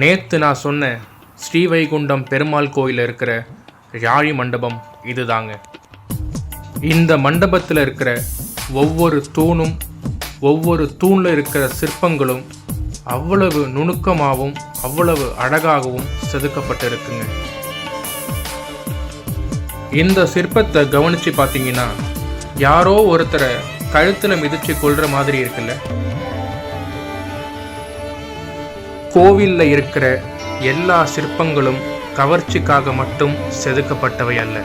நேத்து நான் சொன்ன ஸ்ரீவைகுண்டம் பெருமாள் கோயிலில் இருக்கிற யாழி மண்டபம் இதுதாங்க. இந்த மண்டபத்தில் இருக்கிற ஒவ்வொரு தூணும் ஒவ்வொரு தூணில் இருக்கிற சிற்பங்களும் அவ்வளவு நுணுக்கமாகவும் அவ்வளவு அழகாகவும் செதுக்கப்பட்டிருக்குங்க. இந்த சிற்பத்தை கவனிச்சு பார்த்தீங்கன்னா யாரோ ஒருத்தரை கழுத்தில் மிதிச்சு கொள்கிற மாதிரி இருக்குல்ல? கோவில்ல இருக்கிற எல்லா சிற்பங்களும் கவர்ச்சிக்காக மட்டும் செதுக்கப்பட்டவை அல்ல.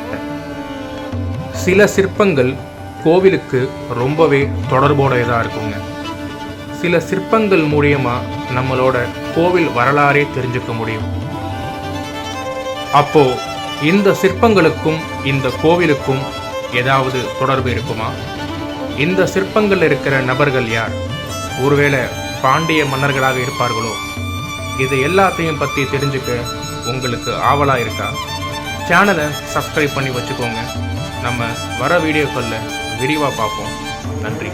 சில சிற்பங்கள் கோவிலுக்கு ரொம்பவே தொடர்புடையதாக இருக்குங்க. சில சிற்பங்கள் மூலியமாக நம்மளோட கோவில் வரலாறே தெரிஞ்சுக்க முடியும். அப்போ இந்த சிற்பங்களுக்கும் இந்த கோவிலுக்கும் ஏதாவது தொடர்பு இருக்குமா? இந்த சிற்பங்கள் இருக்கிற நபர்கள் யார்? ஒருவேளை பாண்டிய மன்னர்களாக இருப்பார்களோ? இது எல்லாத்தையும் பற்றி தெரிஞ்சுக்க உங்களுக்கு ஆவலாக இருக்கா சேனலை சப்ஸ்கிரைப் பண்ணி வச்சுக்கோங்க. நம்ம வர வீடியோக்களில் விரிவாக பார்ப்போம். நன்றி.